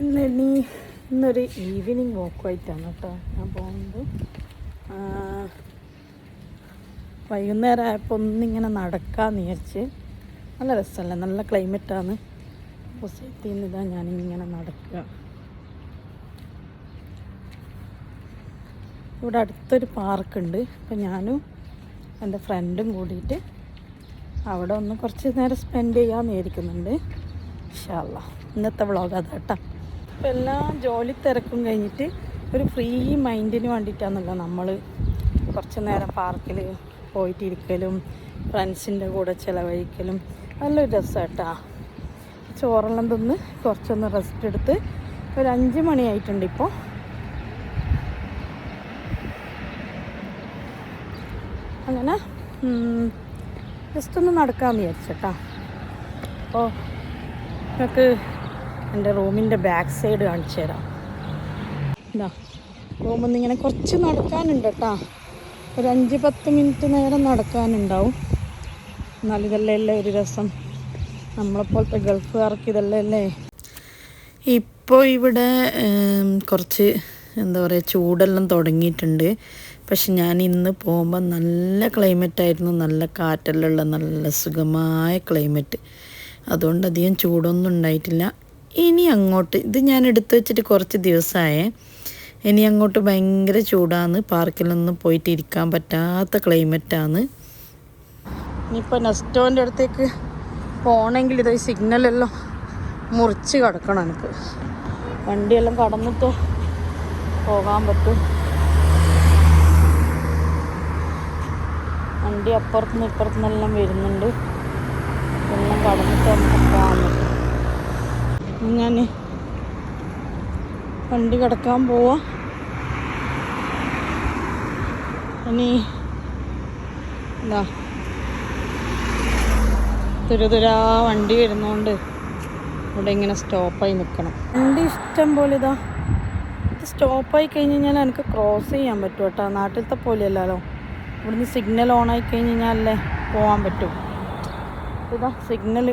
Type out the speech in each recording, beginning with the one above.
ഇന്ന് ഇനി ഇന്നൊരു ഈവനിങ് വോക്കുമായിട്ടാണ് കേട്ടോ. ഞാൻ പോകുന്നത്. വൈകുന്നേരം ആയപ്പോൾ ഒന്നിങ്ങനെ നടക്കാമെന്ന് വിചാരിച്ച്. നല്ല രസമല്ലേ? നല്ല ക്ലൈമറ്റാണ് സൊസൈറ്റിയിൽ നിന്ന് ഇതാ ഞാനിങ്ങനെ നടക്കുക ഇവിടെ അടുത്തൊരു പാർക്കുണ്ട്. അപ്പം ഞാനും എന്റെ ഫ്രണ്ടും കൂടിയിട്ട് അവിടെ ഒന്ന് കുറച്ച് നേരം സ്പെൻഡ് ചെയ്യാമെന്ന് വിചാരിക്കുന്നുണ്ട്. ഇഷ്ടമല്ല ഇന്നത്തെ വ്ളോഗ് അതാ അപ്പം എല്ലാ ജോലി തിരക്കും കഴിഞ്ഞിട്ട് ഒരു ഫ്രീ മൈൻഡിന് വേണ്ടിയിട്ടാണല്ലോ നമ്മൾ കുറച്ച് നേരം പാർക്കിൽ പോയിട്ടിരിക്കലും ഫ്രണ്ട്സിന്റെ കൂടെ ചിലവഴിക്കലും. നല്ലൊരു രസം കേട്ടോ ചോറെല്ലാം തിന്ന് കുറച്ചൊന്ന് റെസ്റ്റ് എടുത്ത് ഒരു അഞ്ച് മണിയായിട്ടുണ്ട് ഇപ്പോൾ അങ്ങനെ ജസ്റ്റ് ഒന്ന് നടക്കാമെന്ന് വിചാരിച്ചേട്ടാ. അപ്പോൾ നിങ്ങൾക്ക് എന്റെ റൂമിന്റെ ബാക്ക് സൈഡ് കാണിച്ചു തരാം. ഇതാ റൂമിൽ നിന്ന് ഇങ്ങനെ കുറച്ച് നടക്കാനുണ്ട് കേട്ടോ. ഒരു അഞ്ച് പത്ത് മിനിറ്റ് നേരം നടക്കാനുണ്ടാവും. എന്നാൽ ഇതല്ലേ അല്ലേ ഒരു രസം? നമ്മളെപ്പോലത്തെ ഗൾഫുകാർക്ക് ഇതല്ലേ അല്ലേ? ഇപ്പോൾ ഇവിടെ കുറച്ച് എന്താ പറയുക ചൂടെല്ലാം തുടങ്ങിയിട്ടുണ്ട്. പക്ഷെ ഞാൻ ഇന്ന് പോകുമ്പോൾ നല്ല ക്ലൈമറ്റ് ആയിരുന്നു. നല്ല കാറ്റെല്ലാം നല്ല സുഖമായ ക്ലൈമറ്റ് അതുകൊണ്ട് അധികം ചൂടൊന്നും ഉണ്ടായിട്ടില്ല. ഇനി അങ്ങോട്ട് ഇത് ഞാൻ എടുത്തു വെച്ചിട്ട് കുറച്ച് ദിവസമായേ ഇനി അങ്ങോട്ട് ഭയങ്കര ചൂടാണ് പാർക്കിലൊന്നും പോയിട്ട് ഇരിക്കാൻ പറ്റാത്ത ക്ലൈമറ്റാണ് ഇനിയിപ്പോൾ നെസ്റ്റോന്റെ അടുത്തേക്ക് പോകണമെങ്കിൽ ഇത് സിഗ്നലെല്ലാം മുറിച്ച് കിടക്കണം എനിക്ക്. വണ്ടിയെല്ലാം കടന്നിട്ട് പോകാൻ പറ്റും. വണ്ടി അപ്പുറത്തുനിന്ന് ഇപ്പുറത്തുനിന്നെല്ലാം വരുന്നുണ്ട്. എല്ലാം കടന്നിട്ട് നമുക്ക് പോകാൻ പറ്റും. ഞാൻ വണ്ടി കിടക്കാൻ പോവാ. ഇനി എന്താ തുരുതുരാ വണ്ടി വരുന്നോണ്ട് ഇവിടെ ഇങ്ങനെ സ്റ്റോപ്പായി നിൽക്കണം വണ്ടി ഇഷ്ടം പോലെ ഇതാ. സ്റ്റോപ്പായി കഴിഞ്ഞ് കഴിഞ്ഞാൽ എനിക്ക് ക്രോസ് ചെയ്യാൻ പറ്റും കേട്ടോ. നാട്ടിലത്തെ പോലെയല്ലല്ലോ ഇവിടുന്ന് സിഗ്നൽ ഓൺ ആയി കഴിഞ്ഞ് കഴിഞ്ഞാലല്ലേ പോകാൻ പറ്റും. ഇതാ സിഗ്നൽ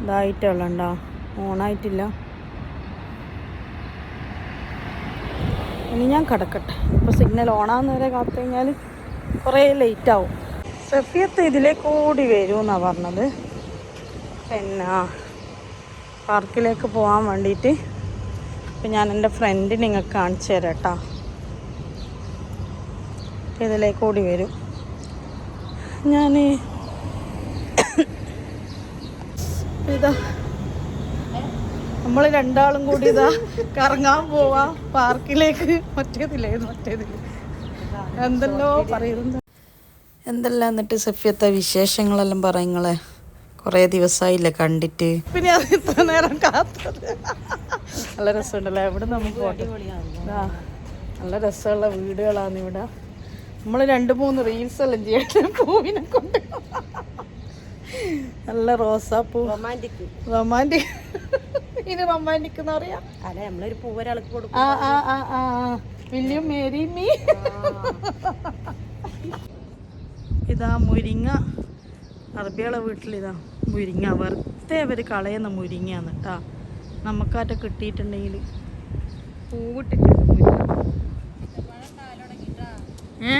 ഇതായിട്ടുള്ളണ്ടോ? ഓണായിട്ടില്ല. ഇനി ഞാൻ കിടക്കട്ടെ. ഇപ്പോൾ സിഗ്നൽ ഓണാകുന്ന വരെ കാത്തു കഴിഞ്ഞാൽ കുറേ ലേറ്റ് ആവും. സഫിയത്ത് ഇതിലേക്ക് കൂടി വരുമെന്നാണ് പറഞ്ഞത്. പിന്നെ പാർക്കിലേക്ക് പോകാൻ വേണ്ടിയിട്ട് ഇപ്പം ഞാൻ എന്റെ ഫ്രണ്ട് നിങ്ങൾക്ക് കാണിച്ചു തരാം കേട്ടോ ഇതിലേക്ക് കൂടി വരും. ഞാൻ ഇതാ. നമ്മൾ രണ്ടാളും കൂടി ഇതാ കറങ്ങാൻ പോവാ. പാർക്കിലേക്ക്. മറ്റേതില്ലേ? മറ്റേതില്ലേ? എന്തല്ലോ പറയുന്നത് എന്തെല്ലാം എന്നിട്ട് സഫിയത്തെ വിശേഷങ്ങളെല്ലാം പറയുങ്ങളെ? കുറേ ദിവസമായില്ലേ കണ്ടിട്ട്. പിന്നെ അത് ഇത്ര നേരം കാത്തത് നല്ല രസമുണ്ടല്ലേ? എവിടെ നമുക്ക് നല്ല രസമുള്ള വീടുകളാണ് ഇവിടെ. നമ്മൾ രണ്ട് മൂന്ന് റീൽസ് എല്ലാം ചെയ്യട്ടെ പൂവിനെ കൊണ്ട്. നല്ല റോസാപ്പൂ. റൊമാന്റിക്. റൊമാന്റിക്. ഇനി റൊമാന്റിക് എന്ന് പറയാ. അല്ല നമ്മളൊരു പൂ ഒരാൾക്ക് കൊടുക്കും. ആ ആ ആ ആ വില്യം മേരി മീ. ഇതാ മുരിങ്ങ. അറബികളെ വീട്ടിലിതാ മുരിങ്ങ. വെറുതെ അവർ കളയുന്ന മുരിങ്ങയാണ് കേട്ടാ. നമുക്കാറ്റ കിട്ടിയിട്ടുണ്ടെങ്കിൽ പൂവിട്ടിട്ടുണ്ട് മുരിങ്ങ. ഏ?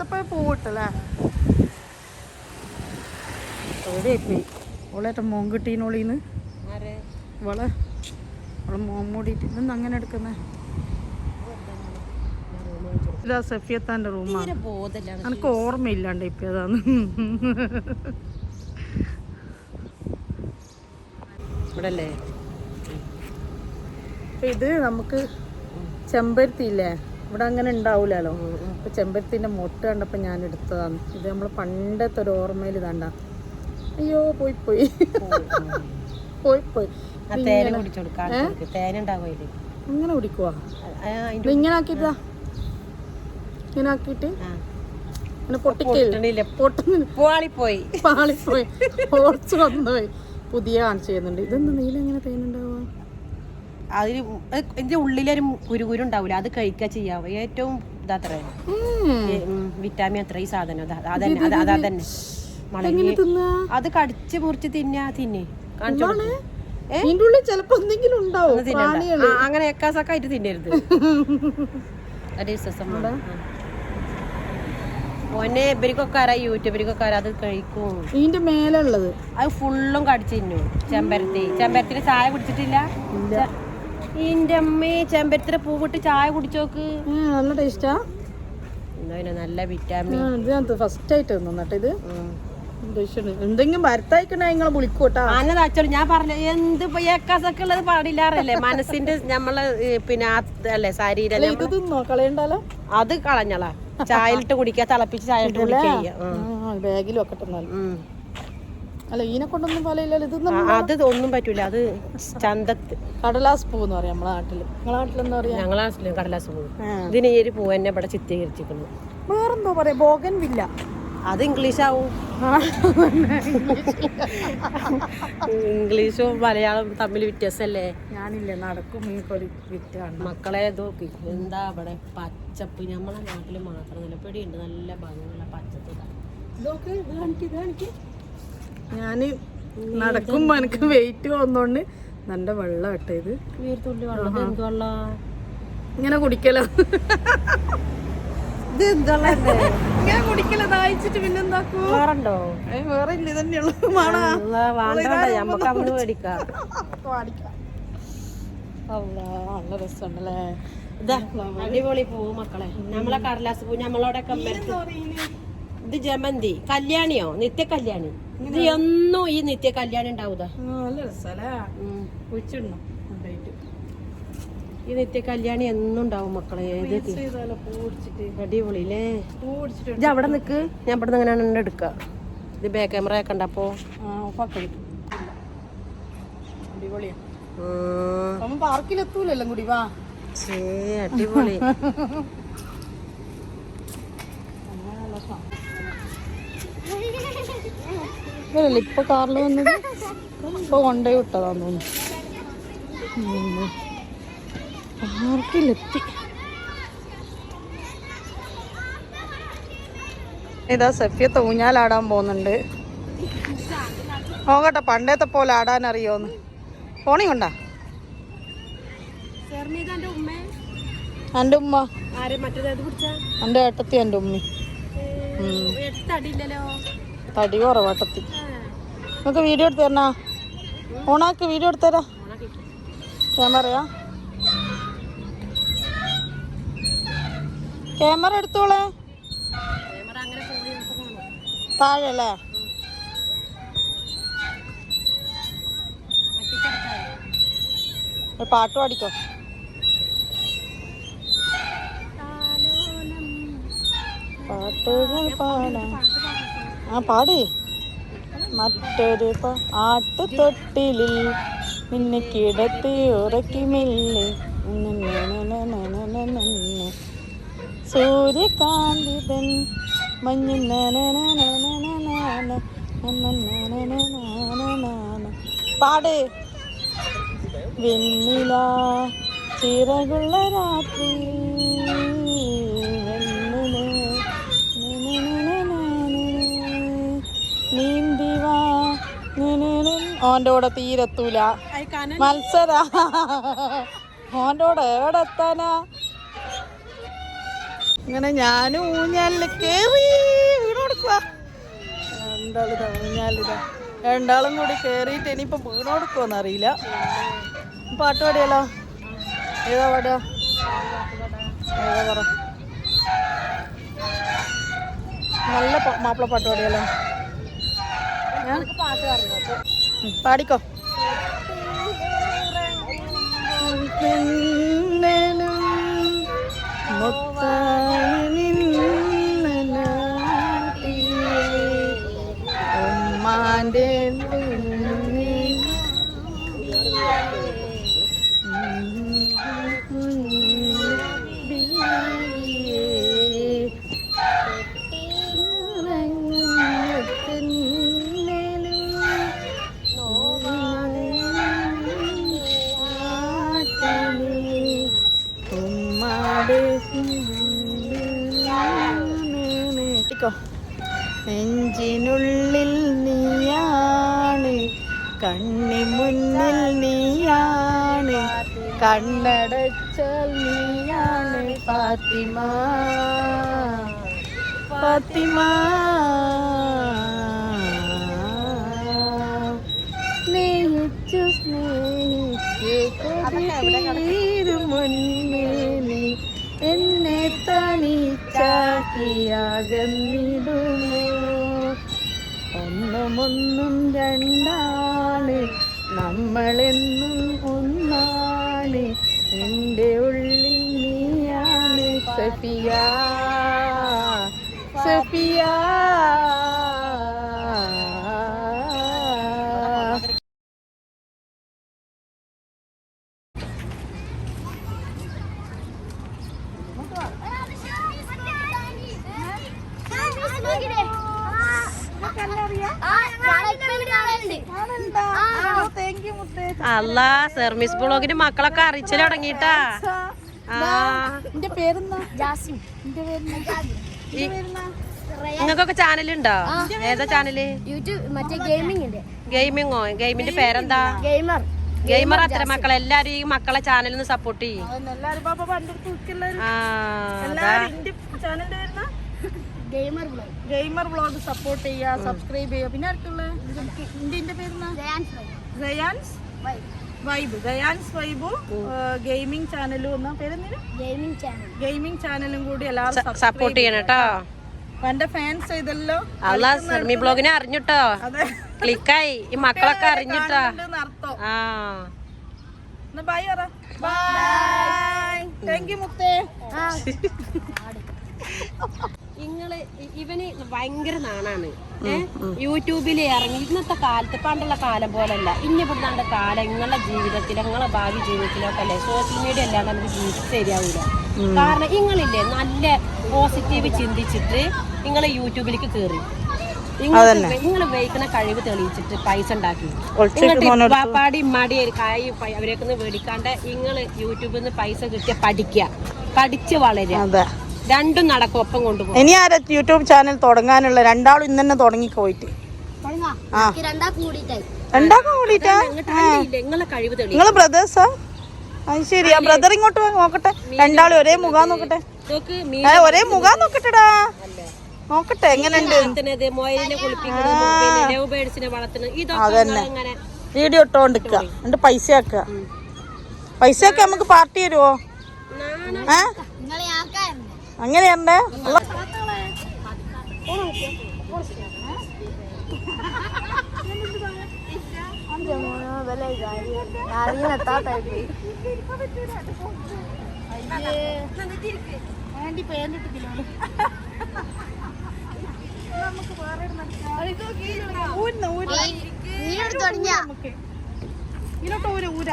ഇത്തപ്പോ പൂവിട്ടല്ലേ പോയി? ഓളേറ്റ മോൻ കിട്ടീനോളീന്ന് ഇവളെ അവളെ മോൻ മൂടിയിട്ട് ഇന്ന് അങ്ങനെ എടുക്കുന്നേ? ഇതാ സഫിയത്താന്റെ റൂമാണ് എനിക്ക് ഓർമ്മയില്ലാണ്ട് ഇപ്പം അതാണ് ഇവിടല്ലേ? ഇത് നമുക്ക് ചെമ്പരുത്തിയില്ലേ? ഇവിടെ അങ്ങനെ ഉണ്ടാവൂലല്ലോ. അപ്പൊ ചെമ്പരത്തിന്റെ മുട്ട കണ്ടപ്പോൾ ഞാൻ എടുത്തതാണ്. ഇത് നമ്മൾ പണ്ടത്തെ ഒരു ഓർമ്മയിൽ ഇതാണ്ട. അയ്യോ പോയി പോയി. പോയി പോയി. അങ്ങനെ കുടിക്കുവാ? ഇങ്ങനെ ആക്കിട്ടാ ഇങ്ങനെ ആക്കിയിട്ട്. ഇങ്ങനെ പൊട്ടിക്കല്ലേ? പോളിപ്പോയി. പാളിപ്പോയി. ഓർച്ച് വന്നുപോയി പുതിയ കാണിച്ചു ചെയ്യുന്നുണ്ട് ഇതെന്താ നീല എങ്ങനെ തേനുണ്ടാവുക? അതിന് എന്റെ ഉള്ളിലൊരു കുരുകുരു ഉണ്ടാവില്ല അത് കഴിക്കുക ചെയ്യാവോ ഏറ്റവും ഇതാത്ര. വിറ്റാമിൻ അത്ര ഈ സാധനം. അതാ- തന്നെ അത് കടിച്ച് മുറിച്ച് തിന്നാ തിന്നെ? ഉള്ളിൽ ചിലപ്പോ എന്തെങ്കിലും ഉണ്ടാവും. അങ്ങനെ എക്കാസൊക്കെ തിന്നരുത്. ഓനെ ഇവരിക്കൊക്കെ ആരാ യൂട്യൂബിലേക്കൊക്കെ ആരാ അത് കഴിക്കും? ഇതിന്റെ മേലുള്ളത് അത് ഫുള്ളും കടിച്ചു തിന്നു. ചെമ്പരത്തി. ചെമ്പരത്തിന്റെ ചായ കുടിച്ചിട്ടില്ല? ഇന്റെ അമ്മേ ചെമ്പരത്തിര പൂവിട്ട് ചായ കുടിച്ചോക്ക്. നല്ല ടേസ്റ്റാ എന്താ നല്ല വിറ്റാമിൻ ഇതിനകത്ത് ഫസ്റ്റ് ആയിട്ട് തിന്നിട്ട് ഇത്. എന്തെങ്കിലും ഭരത്തായിക്കണ നിങ്ങളെ വിളിക്കൂട്ടാ അന്നെ തച്ചോളൂ ഞാൻ പറഞ്ഞു എന്ത് ഏക്കാസൊക്കെ ഉള്ളത് പാടില്ലാറല്ലേ? മനസ്സിന്റെ നമ്മൾ പിന്നെ അല്ലേ ശരീരം ഇത് തിന്നോ? കളയണ്ടാലോ? അത് കളഞ്ഞളാ. ചായലിട്ട് കുടിക്കാ തിളപ്പിച്ച് ചായലിട്ട് കുടിക്കുക വെക്കട്ടെ എന്നാലും ഉം. അല്ല ഈനെ കൊണ്ടൊന്നും പറയില്ലല്ലോ ഇത് അത് ഒന്നും പറ്റൂല. അത് ചന്തത്ത് കടലാസ് പൂ എന്ന് പറയാം നമ്മളെ നാട്ടിൽ. നിങ്ങളെ നാട്ടിലെന്താ പറയാ? ഞങ്ങളാ കടലാസ് പൂ. ഇതിന് ഈ ഒരു പൂ തന്നെ ഇവിടെ ചിത്രീകരിച്ചിരിക്കുന്നു. വേറെന്തോ പറയാ? ബോഗൻ വില്ല. അത് ഇംഗ്ലീഷ് ആവും ഇംഗ്ലീഷും മലയാളം തമ്മിൽ വ്യത്യാസമല്ലേ ഞാനില്ല നടക്കും മക്കളെ നോക്കി. എന്താ ഇവിടെ പച്ചപ്പ്? നമ്മളെ നാട്ടിൽ മാത്രം നിലപ്പടിയുണ്ട് നല്ല ഭംഗിയുള്ള പച്ചപ്പ് ഇതൊക്കെ ഇത് കാണിക്ക് കാണിക്ക്. ഞാൻ നടക്കും എനിക്ക് വെയിറ്റ് വന്നോണ്ട് നല്ല വെള്ളം ഇട്ട ഇത്. ഇങ്ങനെ കുടിക്കലോ. വേറെ ഇല്ല അടിപൊളി പൂ മക്കളെ. നമ്മളെ കടലാസ് പൂ നമ്മളോടൊക്കെ ഇത് ജമന്തി. കല്യാണിയോ? നിത്യ കല്യാണി ഇത് എന്നും ഈ നിത്യ കല്യാണം ഉണ്ടാവൂതാ? ആ, നല്ല രസല്ലേ? ഉം. കുഴിച്ചിടണം കൊണ്ടുപോയിട്ട്. ഈ നിത്യ കല്യാണി എന്നും ഉണ്ടാവും മക്കളെ. ഏത് അടിപൊളി അല്ലേ ഇത് അവിടെ നിക്ക്. ഞാൻ ഇവിടെ നിന്ന് ഇങ്ങനെ എടുക്കുക ഇത് ബാക്ക് ക്യാമറ ഒക്കെ ഉണ്ടപ്പോ അടിപൊളിയാ. പാർക്കിലെത്തൂലെല്ലാം കൂടി വാ. അടിപൊളി. ഇവരല്ലേ ഇപ്പൊ കാറിൽ വന്നത് ഇപ്പൊ കൊണ്ടേ വിട്ടതാന്ന് തോന്നുന്നു. പാർക്കിലെത്തി. ഇതാ സെഫിയത്ത് ഊഞ്ഞാലാടാൻ പോകുന്നുണ്ട്. നോക്കട്ടെ പണ്ടത്തെ പോലെ ആടാൻ അറിയോന്ന്. ഫോണി കൊണ്ടാ? എന്റെ ഉമ്മ. എന്റെ ഏട്ടത്തി എന്റെ ഉമ്മി. ഉം. തടി കുറവാട്ടത്തി നമുക്ക് വീഡിയോ എടുത്ത് തരണ? ഓണാക്ക് വീഡിയോ എടുത്ത് ക്യാമറയാ? ക്യാമറ എടുത്തോളേ. താഴെ അല്ലേ ഒരു പാട്ട് പാടിക്കോ? പാട്ടുകൾ പാടാം. ആ പാടി മറ്റൊരു ആട്ടുതൊട്ടിലിൽ നിന്നെ കിടത്തി ഉറക്കി മെല്ലെ സൂര്യകാന്തിതൻ മഞ്ഞ പാടി വെണ്ണില ചിറകുള്ള രാത്രിയിൽ ഓന്റെ കൂടെ തീരെത്തൂല. മത്സര. ഓന്റെ കൂടെ എവിടെ എത്താനാ ഇങ്ങനെ ഞാനും ഊഞ്ഞാലിൽ കേറി വീട് കൊടുക്കുക രണ്ടാളിതാ ഊഞ്ഞാലിതാ രണ്ടാളും കൂടി കേറിയിട്ട് ഇനിയിപ്പോ വീട് കൊടുക്കുമെന്ന് അറിയില്ല. പാട്ട് പാടിയാലോ ഏതാ പാടുക? ഏതാ പറ? നല്ല മാപ്പിള പാട്ട് പാടിയാലോ ഞാൻ പാട്ട് പാടിക്കോ. മുത്താ നെഞ്ചിനുള്ളിൽ നീയാണ് കണ്ണി മുന്നിൽ നീയാണ് കണ്ണടച്ചാൽ നീയാണ് ഫാത്തിമ. ഫാത്തിമ. സ്നേഹിച്ചു സ്നേഹിച്ചു കൊതിതീരും തനിച്ചാക്കിയാകുന്നിടുമോ ഒന്നുമൊന്നും രണ്ടാണ് നമ്മളെന്നും ഒന്നാണ് എന്റെ ഉള്ളിൽ നീയാണ് സഫിയ. സഫിയ. അല്ല സെർമിസ് ബ്ലോഗിന്റെ മക്കളൊക്കെ അറിയിച്ചു തുടങ്ങിട്ടാ നിങ്ങൾക്കൊക്കെ ചാനലുണ്ടോ? ഏതാ ചാനൽ? യൂട്യൂബ് മറ്റേ ഗെയിമിംഗിന്റെ ഗെയിമിങ്ങോ? ഗെയിമിന്റെ പേരെന്താ? ഗെയിമർ. ഗെയിമർ അത്ര മക്കളെ. എല്ലാരും ഈ മക്കളെ ചാനലിന് സപ്പോർട്ട് ചെയ്യും. ആ ഗെയിമർ ബ്ലോഗ് വ്ളോഗ് സപ്പോർട്ട് ചെയ്യുക സബ്സ്ക്രൈബ് ചെയ്യുക. പിന്നെ ആർക്കുള്ള? ഇന്ത്യന്റെ പേരുന്ന ഗയാൻസ് വൈബ് ദയാൻസ് വൈബും ഗെയിമിംഗ് ചാനലും എന്നാ പേരെന്തിനു? ഗെയിമിംഗ് ചാനൽ ഗെയിമിംഗ് ചാനലും കൂടി എല്ലാവരും സപ്പോർട്ട് ചെയ്യണം കേട്ടോ. എന്റെ ഫാൻസ് ഇതല്ലോ. അല്ല സർമി ബ്ലോഗിനെ അറിഞ്ഞിട്ടോ. അതെ. ക്ലിക്കായി ഈ മക്കളൊക്കെ അറിഞ്ഞിട്ടോ. ആ. ബൈ പറ. ബൈ താങ്ക് യു മുത്തേ. ഇങ്ങൾ ഇവന് ഭയങ്കര നാണാണ്. യൂട്യൂബിൽ ഇറങ്ങി ഇന്നത്തെ കാലത്ത് പണ്ടുള്ള കാലം പോലല്ല. ഇനി ഇവിടുന്ന കാലം നിങ്ങളുടെ ജീവിതത്തിൽ ഇങ്ങളെ ഭാവി ജീവിതത്തിലൊക്കെ അല്ലേ സോഷ്യൽ മീഡിയ അല്ലാണ്ട് നമുക്ക് ജീവിച്ച് ശരിയാവില്ല കാരണം ഇങ്ങളില്ലേ നല്ല പോസിറ്റീവ് ചിന്തിച്ചിട്ട് നിങ്ങൾ യൂട്യൂബിലേക്ക് കയറി നിങ്ങൾ ഉപയോഗിക്കുന്ന കഴിവ് തെളിയിച്ചിട്ട് പൈസ ഉണ്ടാക്കി. പാപ്പാടി മടി കായ് അവരേക്കൊന്ന് മേടിക്കാണ്ട് നിങ്ങൾ യൂട്യൂബിൽ നിന്ന് പൈസ കിട്ടിയ പഠിക്കുക പഠിച്ച് വളരുക രണ്ടും നടക്കും ഒപ്പം കൊണ്ടുപോകും. ഇനി ആരാ യൂട്യൂബ് ചാനൽ തുടങ്ങാനുള്ള? രണ്ടാളും ഇന്ന് തന്നെ തുടങ്ങി പോയിട്ട് ആ. രണ്ടാക്കും നിങ്ങളെ ബ്രദേഴ്സാ? അത് ശരി ആ ബ്രദർ ഇങ്ങോട്ട് നോക്കട്ടെ. രണ്ടാളും ഒരേ മുഖം നോക്കട്ടെ. ഒരേ മുഖം നോക്കട്ടെടാ. നോക്കട്ടെ എങ്ങനെയുണ്ട്? അതന്നെ. വീഡിയോ ഇട്ടോണ്ട് എന്നിട്ട് പൈസ ആക്കുക പൈസ ഒക്കെ നമുക്ക് പാർട്ടി തരുവോ? ഏ? നിങ്ങളെ ആക്കാറുണ്ട് അങ്ങനെയുണ്ട്. ഇതിലോട്ട് ഊര.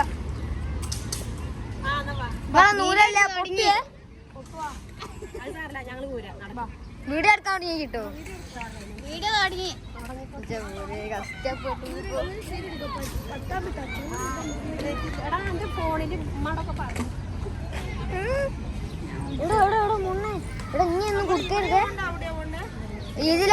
ഊര നൂലല്ല പൊട്ടിയേ വീഡിയോ എടുക്കാൻ തുടങ്ങി കിട്ടോ? വീഡിയോ തുടങ്ങി. കഷ്ടപ്പെട്ടു. എടാ എന്റെ ഫോണിൽ ഉമ്മാടൊക്കെ പറഞ്ഞു ഇവിടെ ഇവിടെ ഇവിടെ മുന്നേ. ഇവിടെ ഇനി ഒന്നും കൊടുക്കരുത്. ഇതില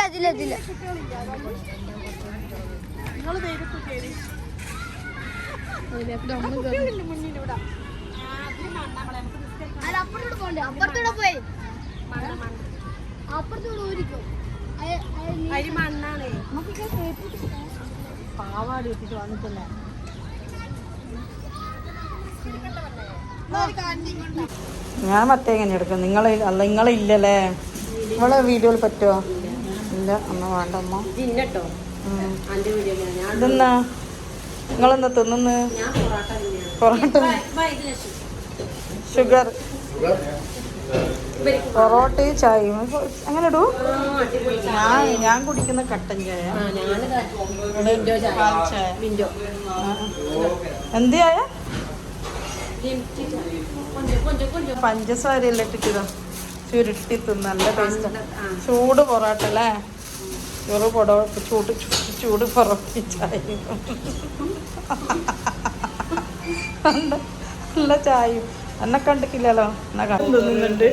അപ്പുറത്തോടെ പോയി. അപ്പുറത്തോടെ അരി മണ്ണാണേ പാവാടി ഇട്ടിട്ട് വന്നിട്ടില്ലേ ഞാൻ മറ്റേ എങ്ങനെ എടുക്കും? നിങ്ങൾ അല്ല നിങ്ങളെ ഇല്ലല്ലേ? നിങ്ങളെ വീഡിയോയിൽ പറ്റുമോ ഇല്ല അമ്മ വേണ്ട അമ്മ. ഇതെന്നാ നിങ്ങളെന്താ തിന്നുന്ന്? ഞാൻ പൊറാട്ട ഷുഗർ? പൊറോട്ടയും ചായയും. എങ്ങനെ അങ്ങനെ ഇടൂ. ഞാൻ ഞാൻ കുടിക്കുന്ന കട്ടൻ ചായ. എന്ത് ചായ? പഞ്ചസാര ഇട്ടിട്ടോ ചുരുട്ടി തിന്ന് നല്ല ടേസ്റ്റ് ചൂട് പൊറോട്ട അല്ലേ? ചൂട് പൊട ചൂട് ചൂട് ചൂട് ചായ നല്ല ചായയും. എന്നെ കണ്ടിട്ടില്ലല്ലോ. എന്നാ തിന്നുന്നുണ്ട്.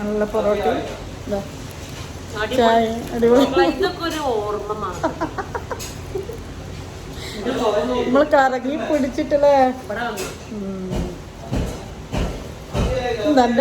നല്ല പൊറോട്ടയും ഇതാ. ചായ അടിപൊളി. നമ്മൾ കറങ്ങി പിടിച്ചിട്ടല്ലേ? നല്ല